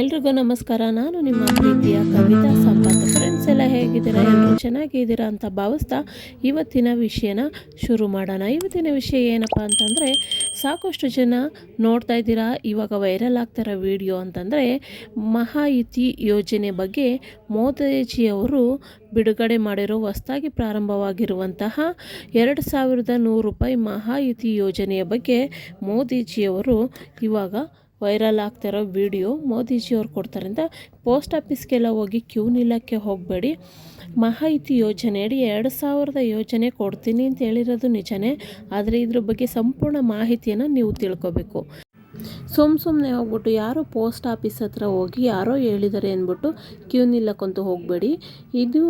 ಎಲ್ರಿಗೂ ನಮಸ್ಕಾರ. ನಾನು ನಿಮ್ಮ ಪ್ರೀತಿಯ ಕವಿತಾ ಸಂಪತ್. ಫ್ರೆಂಡ್ಸ್ ಎಲ್ಲ ಹೇಗಿದ್ದೀರಾ? ಎಲ್ಲರೂ ಚೆನ್ನಾಗಿದ್ದೀರಾ ಅಂತ ಭಾವಿಸ್ತಾ ಇವತ್ತಿನ ವಿಷಯನ ಶುರು ಮಾಡೋಣ. ಇವತ್ತಿನ ವಿಷಯ ಏನಪ್ಪ ಅಂತಂದರೆ, ಸಾಕಷ್ಟು ಜನ ನೋಡ್ತಾ ಇದ್ದೀರಾ, ಇವಾಗ ವೈರಲ್ ಆಗ್ತಿರೋ ವಿಡಿಯೋ ಅಂತಂದರೆ, ಮಹಾಯುತಿ ಯೋಜನೆ ಬಗ್ಗೆ ಮೋದಿಜಿಯವರು ಬಿಡುಗಡೆ ಮಾಡಿರೋ ಹೊಸದಾಗಿ ಪ್ರಾರಂಭವಾಗಿರುವಂತಹ ಎರಡು ಸಾವಿರದ ನೂರು ರೂಪಾಯಿ ಮಹಾಯುತಿ ಯೋಜನೆಯ ಬಗ್ಗೆ ಮೋದಿಜಿಯವರು ಇವಾಗ ವೈರಲ್ ಆಗ್ತಿರೋ ವಿಡಿಯೋ ಮೋದಿಜಿಯವ್ರು ಕೊಡ್ತಾರಿಂದ ಪೋಸ್ಟ್ ಆಫೀಸ್ಗೆಲ್ಲ ಹೋಗಿ ಕ್ಯೂ ನಿಲ್ಲಕ್ಕೆ ಹೋಗಬೇಡಿ. ಮಾಹಿತಿ ಯೋಜನೆಯಡಿ ಎರಡು ಸಾವಿರದ ಯೋಜನೆ ಕೊಡ್ತೀನಿ ಅಂತ ಹೇಳಿರೋದು ನಿಜನೇ. ಆದರೆ ಇದ್ರ ಬಗ್ಗೆ ಸಂಪೂರ್ಣ ಮಾಹಿತಿಯನ್ನು ನೀವು ತಿಳ್ಕೊಬೇಕು. ಸುಮ್ಮ ಸುಮ್ಮನೆ ಹೋಗ್ಬಿಟ್ಟು ಯಾರೋ ಪೋಸ್ಟ್ ಆಫೀಸ್ ಹತ್ರ ಹೋಗಿ ಯಾರೋ ಹೇಳಿದ್ದಾರೆ ಅಂದ್ಬಿಟ್ಟು ಕ್ಯೂ ನಿಲ್ಲಕ್ಕಂತೂ ಹೋಗಬೇಡಿ. ಇದು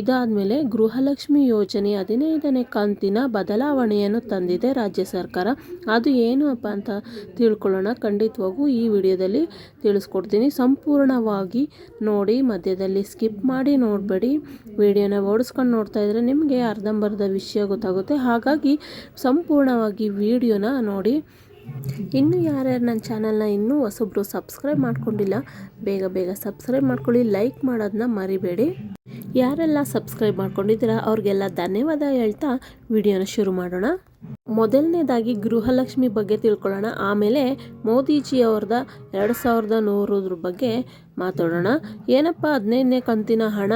ಇದಾದಮೇಲೆ ಗೃಹಲಕ್ಷ್ಮಿ ಯೋಜನೆ ಹದಿನೈದನೇ ಕಂತಿನ ಬದಲಾವಣೆಯನ್ನು ತಂದಿದೆ ರಾಜ್ಯ ಸರ್ಕಾರ. ಅದು ಏನು ಅಪ್ಪ ಅಂತ ತಿಳ್ಕೊಳ್ಳೋಣ. ಖಂಡಿತವಾಗೂ ಈ ವಿಡಿಯೋದಲ್ಲಿ ತಿಳಿಸ್ಕೊಡ್ತೀನಿ. ಸಂಪೂರ್ಣವಾಗಿ ನೋಡಿ, ಮಧ್ಯದಲ್ಲಿ ಸ್ಕಿಪ್ ಮಾಡಿ ನೋಡಬೇಡಿ. ವಿಡಿಯೋನ ಓಡಿಸ್ಕೊಂಡು ನೋಡ್ತಾ ಇದ್ದರೆ ನಿಮಗೆ ಅರ್ಧಂಬರ್ಧ ವಿಷಯ ಗೊತ್ತಾಗುತ್ತೆ. ಹಾಗಾಗಿ ಸಂಪೂರ್ಣವಾಗಿ ವಿಡಿಯೋನ ನೋಡಿ. ಇನ್ನು ಯಾರ್ಯಾರು ನನ್ನ ಚಾನಲ್ನ ಇನ್ನೂ ಹೊಸಬ್ರು ಸಬ್ಸ್ಕ್ರೈಬ್ ಮಾಡ್ಕೊಂಡಿಲ್ಲ, ಬೇಗ ಬೇಗ ಸಬ್ಸ್ಕ್ರೈಬ್ ಮಾಡ್ಕೊಳ್ಳಿ, ಲೈಕ್ ಮಾಡೋದನ್ನ ಮರಿಬೇಡಿ. ಯಾರೆಲ್ಲ ಸಬ್ಸ್ಕ್ರೈಬ್ ಮಾಡ್ಕೊಂಡಿದ್ದೀರಾ, ಅವ್ರಿಗೆಲ್ಲ ಧನ್ಯವಾದ ಹೇಳ್ತಾ ವಿಡಿಯೋನ ಶುರು ಮಾಡೋಣ. ಮೊದಲನೇದಾಗಿ ಗೃಹಲಕ್ಷ್ಮಿ ಬಗ್ಗೆ ತಿಳ್ಕೊಳ್ಳೋಣ. ಆಮೇಲೆ ಮೋದಿಜಿ ಅವ್ರದ ಎರಡು ಸಾವಿರದ ನೂರದ್ರ ಬಗ್ಗೆ ಮಾತಾಡೋಣ. ಏನಪ್ಪ, ಹದಿನೈದನೇ ಕಂತಿನ ಹಣ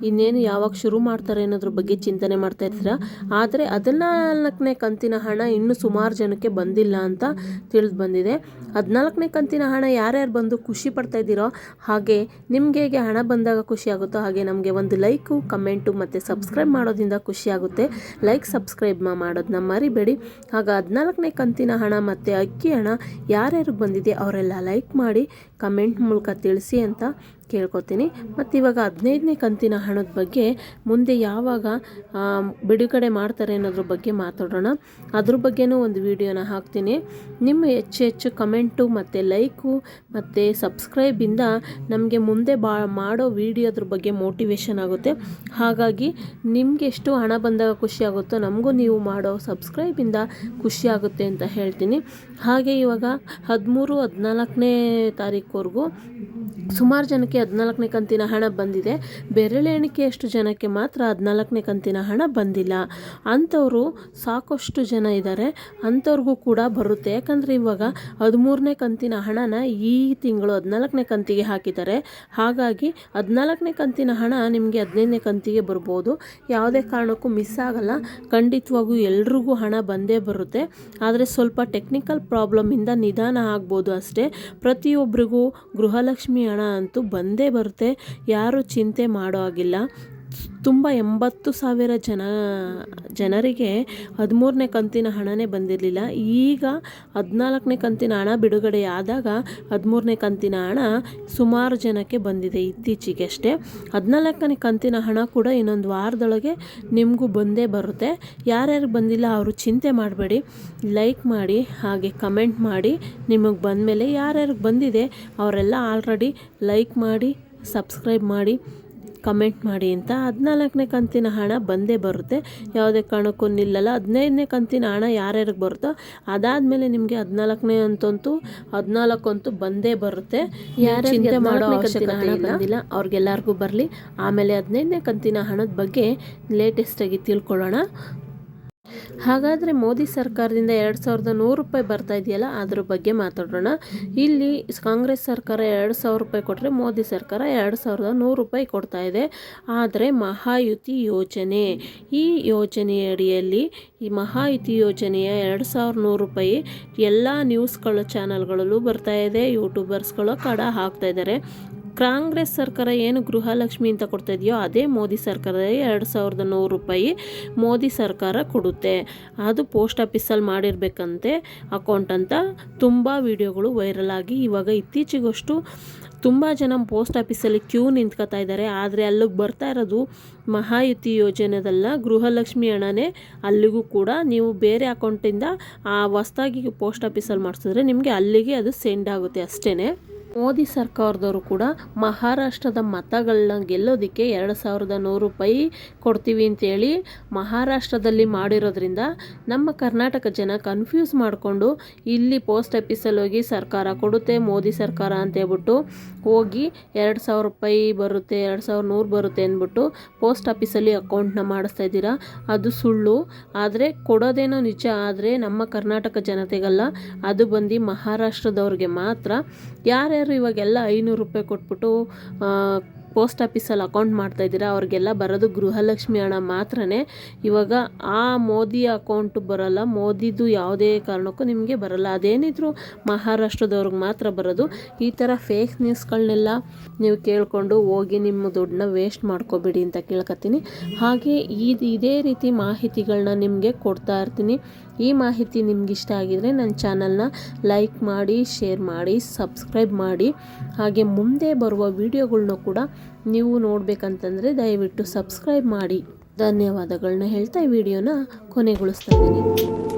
ಇನ್ನೇನು ಯಾವಾಗ ಶುರು ಮಾಡ್ತಾರೆ ಅನ್ನೋದ್ರ ಬಗ್ಗೆ ಚಿಂತನೆ ಮಾಡ್ತಾ ಇರ್ತೀರ? ಆದರೆ ಹದಿನಾಲ್ಕನೇ ಕಂತಿನ ಹಣ ಇನ್ನೂ ಸುಮಾರು ಜನಕ್ಕೆ ಬಂದಿಲ್ಲ ಅಂತ ತಿಳಿದು ಬಂದಿದೆ. ಹದಿನಾಲ್ಕನೇ ಕಂತಿನ ಹಣ ಯಾರ್ಯಾರು ಬಂದು ಖುಷಿ ಪಡ್ತಾ ಇದ್ದೀರೋ ಹಾಗೆ ನಿಮಗೆ ಹೇಗೆ ಹಣ ಬಂದಾಗ ಖುಷಿ ಆಗುತ್ತೋ ಹಾಗೆ ನಮಗೆ ಒಂದು ಲೈಕು, ಕಮೆಂಟು ಮತ್ತು ಸಬ್ಸ್ಕ್ರೈಬ್ ಮಾಡೋದ್ರಿಂದ ಖುಷಿ ಆಗುತ್ತೆ. ಲೈಕ್, ಸಬ್ಸ್ಕ್ರೈಬ್ ಮಾಡೋದನ್ನ ಮರಿಬೇಡಿ. ಆಗ ಹದಿನಾಲ್ಕನೇ ಕಂತಿನ ಹಣ ಮತ್ತು ಅಕ್ಕಿ ಹಣ ಯಾರ್ಯಾರಿಗೆ ಬಂದಿದೆ ಅವರೆಲ್ಲ ಲೈಕ್ ಮಾಡಿ ಕಮೆಂಟ್ ಮೂಲಕ ತಿಳಿಸಿ ಅಂತ ಕೇಳ್ಕೊತೀನಿ. ಮತ್ತು ಇವಾಗ ಹದಿನೈದನೇ ಕಂತಿನ ಹಣದ ಬಗ್ಗೆ ಮುಂದೆ ಯಾವಾಗ ಬಿಡುಗಡೆ ಮಾಡ್ತಾರೆ ಅನ್ನೋದ್ರ ಬಗ್ಗೆ ಮಾತಾಡೋಣ. ಅದ್ರ ಬಗ್ಗೆನೂ ಒಂದು ವಿಡಿಯೋನ ಹಾಕ್ತೀನಿ. ನಿಮ್ಮ ಹೆಚ್ಚು ಹೆಚ್ಚು ಕಮೆಂಟು ಮತ್ತು ಲೈಕು ಮತ್ತು ಸಬ್ಸ್ಕ್ರೈಬಿಂದ ನಮಗೆ ಮುಂದೆ ಬಾ, ಮಾಡೋ ವಿಡಿಯೋದ್ರ ಬಗ್ಗೆ ಮೋಟಿವೇಶನ್ ಆಗುತ್ತೆ. ಹಾಗಾಗಿ ನಿಮ್ಗೆ ಎಷ್ಟು ಹಣ ಬಂದಾಗ ಖುಷಿ ಆಗುತ್ತೋ ನಮಗೂ ನೀವು ಮಾಡೋ ಸಬ್ಸ್ಕ್ರೈಬಿಂದ ಖುಷಿ ಆಗುತ್ತೆ ಅಂತ ಹೇಳ್ತೀನಿ. ಹಾಗೆ ಇವಾಗ ಹದಿಮೂರು, ಹದಿನಾಲ್ಕನೇ ತಾರೀಕುವರೆಗೂ ಸುಮಾರು ಜನಕ್ಕೆ ಹದಿನಾಲ್ಕನೇ ಕಂತಿನ ಹಣ ಬಂದಿದೆ. ಬೆರಳೆಣಿಕೆಯಷ್ಟು ಜನಕ್ಕೆ ಮಾತ್ರ ಹದಿನಾಲ್ಕನೇ ಕಂತಿನ ಹಣ ಬಂದಿಲ್ಲ. ಅಂಥವರು ಸಾಕಷ್ಟು ಜನ ಇದ್ದಾರೆ ಅಂಥವ್ರಿಗೂ ಕೂಡ ಬರುತ್ತೆ. ಯಾಕಂದರೆ ಇವಾಗ ಹದಿಮೂರನೇ ಕಂತಿನ ಹಣನ ಈ ತಿಂಗಳು ಹದಿನಾಲ್ಕನೇ ಕಂತಿಗೆ ಹಾಕಿದ್ದಾರೆ. ಹಾಗಾಗಿ ಹದಿನಾಲ್ಕನೇ ಕಂತಿನ ಹಣ ನಿಮಗೆ ಹದಿನೈದನೇ ಕಂತಿಗೆ ಬರ್ಬೋದು. ಯಾವುದೇ ಕಾರಣಕ್ಕೂ ಮಿಸ್ ಆಗಲ್ಲ. ಖಂಡಿತವಾಗೂ ಎಲ್ರಿಗೂ ಹಣ ಬಂದೇ ಬರುತ್ತೆ. ಆದರೆ ಸ್ವಲ್ಪ ಟೆಕ್ನಿಕಲ್ ಪ್ರಾಬ್ಲಮಿಂದ ನಿಧಾನ ಆಗ್ಬೋದು ಅಷ್ಟೇ. ಪ್ರತಿಯೊಬ್ಬರಿಗೂ ಗೃಹಲಕ್ಷ್ಮಿ ಹಣ ಅಂತೂ ಬಂದೇ ಬರುತ್ತೆ ಯಾರು ಚಿಂತೆ ಮಾಡೋ ಹಾಗಿಲ್ಲ. ತುಂಬ ಎಂಬತ್ತು ಸಾವಿರ ಜನ, ಜನರಿಗೆ ಹದಿಮೂರನೇ ಕಂತಿನ ಹಣನೇ ಬಂದಿರಲಿಲ್ಲ. ಈಗ ಹದಿನಾಲ್ಕನೇ ಕಂತಿನ ಹಣ ಬಿಡುಗಡೆ ಆದಾಗ ಹದಿಮೂರನೇ ಕಂತಿನ ಹಣ ಸುಮಾರು ಜನಕ್ಕೆ ಬಂದಿದೆ ಇತ್ತೀಚೆಗೆ ಅಷ್ಟೇ ಹದಿನಾಲ್ಕನೇ ಕಂತಿನ ಹಣ ಕೂಡ ಇನ್ನೊಂದು ವಾರದೊಳಗೆ ನಿಮಗೂ ಬಂದೇ ಬರುತ್ತೆ. ಯಾರ್ಯಾರು ಬಂದಿಲ್ಲ ಅವರು ಚಿಂತೆ ಮಾಡಬೇಡಿ. ಲೈಕ್ ಮಾಡಿ, ಹಾಗೆ ಕಮೆಂಟ್ ಮಾಡಿ, ನಿಮಗೆ ಬಂದಮೇಲೆ ಯಾರ್ಯಾರಿಗೆ ಬಂದಿದೆ ಅವರೆಲ್ಲ ಆಲ್ರೆಡಿ ಲೈಕ್ ಮಾಡಿ, ಸಬ್ಸ್ಕ್ರೈಬ್ ಮಾಡಿ. ಕಮೆಂಟ್ ಮಾಡಿ ಅಂತ. ಹದಿನಾಲ್ಕನೇ ಕಂತಿನ ಹಣ ಬಂದೇ ಬರುತ್ತೆ. ಯಾವುದೇ ಕಾರಣಕ್ಕೂ ನಿಲ್ಲಲ್ಲ. ಹದಿನೈದನೇ ಕಂತಿನ ಹಣ ಯಾರ್ಯಾರಿಗೆ ಬರುತ್ತೋ ಅದಾದಮೇಲೆ ನಿಮಗೆ ಹದಿನಾಲ್ಕನೇ ಅಂತಂತೂ ಹದಿನಾಲ್ಕು ಅಂತೂ ಬಂದೇ ಬರುತ್ತೆ. ಯಾರು ಚಿಂತೆ ಮಾಡೋ ಹಣ ಬಂದಿಲ್ಲ ಅವ್ರಿಗೆಲ್ಲರಿಗೂ ಬರಲಿ. ಆಮೇಲೆ ಹದಿನೈದನೇ ಕಂತಿನ ಹಣದ ಬಗ್ಗೆ ಲೇಟೆಸ್ಟಾಗಿ ತಿಳ್ಕೊಳ್ಳೋಣ. ಹಾಗಾದರೆ ಮೋದಿ ಸರ್ಕಾರದಿಂದ ಎರಡು ಸಾವಿರದ ನೂರು ರೂಪಾಯಿ ಬರ್ತಾ ಇದೆಯಲ್ಲ, ಅದ್ರ ಬಗ್ಗೆ ಮಾತಾಡೋಣ. ಇಲ್ಲಿ ಕಾಂಗ್ರೆಸ್ ಸರ್ಕಾರ ಎರಡು ಸಾವಿರ ರೂಪಾಯಿ ಕೊಟ್ಟರೆ ಮೋದಿ ಸರ್ಕಾರ ಎರಡು ಸಾವಿರದ ನೂರು ರೂಪಾಯಿ ಕೊಡ್ತಾ ಇದೆ. ಆದರೆ ಮಹಾಯುತಿ ಯೋಜನೆ, ಈ ಯೋಜನೆಯಡಿಯಲ್ಲಿ, ಈ ಮಹಾಯುತಿ ಯೋಜನೆಯ ಎರಡು ಸಾವಿರ ನೂರು ರೂಪಾಯಿ ಎಲ್ಲ ನ್ಯೂಸ್ಗಳು ಚಾನಲ್ಗಳಲ್ಲೂ ಬರ್ತಾ ಇದೆ ಯೂಟ್ಯೂಬರ್ಸ್ಗಳು ಕಡ ಹಾಕ್ತಾ ಇದ್ದಾರೆ. ಕಾಂಗ್ರೆಸ್ ಸರ್ಕಾರ ಏನು ಗೃಹಲಕ್ಷ್ಮಿ ಅಂತ ಕೊಡ್ತಾ ಇದೆಯೋ ಅದೇ ಮೋದಿ ಸರ್ಕಾರದ ಎರಡು ಸಾವಿರದ ನೂರು ರೂಪಾಯಿ ಮೋದಿ ಸರ್ಕಾರ ಕೊಡುತ್ತೆ. ಅದು ಪೋಸ್ಟ್ ಆಫೀಸಲ್ಲಿ ಮಾಡಿರಬೇಕಂತೆ ಅಕೌಂಟ್ ಅಂತ ತುಂಬ ವಿಡಿಯೋಗಳು ವೈರಲ್ ಆಗಿ ಇವಾಗ ಇತ್ತೀಚೆಗಷ್ಟು ತುಂಬ ಜನ ಪೋಸ್ಟ್ ಆಫೀಸಲ್ಲಿ ಕ್ಯೂ ನಿಂತ್ಕೋತಾ ಇದ್ದಾರೆ. ಆದರೆ ಅಲ್ಲಿಗೆ ಬರ್ತಾ ಇರೋದು ಮಹಾಯುತಿ ಯೋಜನೆದಲ್ಲ ಗೃಹಲಕ್ಷ್ಮಿ ಹಣನೇ. ಅಲ್ಲಿಗೂ ಕೂಡ ನೀವು ಬೇರೆ ಅಕೌಂಟಿಂದ ಆ ಹೊಸ್ದಾಗಿ ಪೋಸ್ಟ್ ಆಫೀಸಲ್ಲಿ ಮಾಡಿಸಿದ್ರೆ ನಿಮಗೆ ಅಲ್ಲಿಗೆ ಅದು ಸೆಂಡ್ ಆಗುತ್ತೆ ಅಷ್ಟೇ ಮೋದಿ ಸರ್ಕಾರದವರು ಕೂಡ ಮಹಾರಾಷ್ಟ್ರದ ಮತಗಳನ್ನ ಗೆಲ್ಲೋದಕ್ಕೆ ಎರಡು ಸಾವಿರದ ನೂರು ರೂಪಾಯಿ ಕೊಡ್ತೀವಿ ಅಂತೇಳಿ ಮಹಾರಾಷ್ಟ್ರದಲ್ಲಿ ಮಾಡಿರೋದ್ರಿಂದ ನಮ್ಮ ಕರ್ನಾಟಕ ಜನ ಕನ್ಫ್ಯೂಸ್ ಮಾಡಿಕೊಂಡು ಇಲ್ಲಿ ಪೋಸ್ಟ್ ಆಫೀಸಲ್ಲಿ ಹೋಗಿ ಸರ್ಕಾರ ಕೊಡುತ್ತೆ, ಮೋದಿ ಸರ್ಕಾರ ಅಂತ ಹೇಳ್ಬಿಟ್ಟು ಹೋಗಿ ಎರಡು ಸಾವಿರ ರೂಪಾಯಿ ಬರುತ್ತೆ, ಎರಡು ಸಾವಿರ ನೂರು ಬರುತ್ತೆ ಅಂದ್ಬಿಟ್ಟು ಪೋಸ್ಟ್ ಆಫೀಸಲ್ಲಿ ಅಕೌಂಟ್ನ ಮಾಡಿಸ್ತಾ ಇದ್ದೀರಾ? ಅದು ಸುಳ್ಳು. ಆದರೆ ಕೊಡೋದೇನೋ ನಿಜ, ಆದರೆ ನಮ್ಮ ಕರ್ನಾಟಕ ಜನತೆಗಲ್ಲ, ಅದು ಬಂದು ಮಹಾರಾಷ್ಟ್ರದವ್ರಿಗೆ ಮಾತ್ರ. ಯಾರ್ಯಾರು ಇವಾಗೆಲ್ಲ ಐನೂರು ರೂಪಾಯಿ ಕೊಟ್ಬಿಟ್ಟು ಪೋಸ್ಟ್ ಆಫೀಸಲ್ಲಿ ಅಕೌಂಟ್ ಮಾಡ್ತಾ ಇದ್ದೀರಾ, ಅವ್ರಿಗೆಲ್ಲ ಬರೋದು ಗೃಹಲಕ್ಷ್ಮಿ ಹಣ ಮಾತ್ರನೇ. ಇವಾಗ ಆ ಮೋದಿ ಅಕೌಂಟು ಬರೋಲ್ಲ, ಮೋದಿದು ಯಾವುದೇ ಕಾರಣಕ್ಕೂ ನಿಮಗೆ ಬರೋಲ್ಲ. ಅದೇನಿದ್ರು ಮಹಾರಾಷ್ಟ್ರದವ್ರಿಗೆ ಮಾತ್ರ ಬರೋದು. ಈ ಥರ ಫೇಕ್ ನ್ಯೂಸ್ಗಳನ್ನೆಲ್ಲ ನೀವು ಕೇಳಿಕೊಂಡು ಹೋಗಿ ನಿಮ್ಮ ದುಡ್ಡನ್ನ ವೇಸ್ಟ್ ಮಾಡ್ಕೋಬೇಡಿ ಅಂತ ಕೇಳ್ಕೊತೀನಿ ಹಾಗೆ ಇದು ಇದೇ ರೀತಿ ಮಾಹಿತಿಗಳನ್ನ ನಿಮಗೆ ಕೊಡ್ತಾ ಇರ್ತೀನಿ. ಈ ಮಾಹಿತಿ ನಿಮ್ಗೆ ಇಷ್ಟ ಆಗಿದರೆ ನನ್ನ ಚಾನಲ್ನ ಲೈಕ್ ಮಾಡಿ, ಶೇರ್ ಮಾಡಿ, ಸಬ್ಸ್ಕ್ರೈಬ್ ಮಾಡಿ. ಹಾಗೆ ಮುಂದೆ ಬರುವ ವಿಡಿಯೋಗಳ್ನ ಕೂಡ ನೀವು ನೋಡಬೇಕಂತಂದರೆ ದಯವಿಟ್ಟು ಸಬ್ಸ್ಕ್ರೈಬ್ ಮಾಡಿ. ಧನ್ಯವಾದಗಳನ್ನ ಹೇಳ್ತಾ ಈ ವಿಡಿಯೋನ ಕೊನೆಗೊಳಿಸ್ತಾ ಇದ್ದೀನಿ.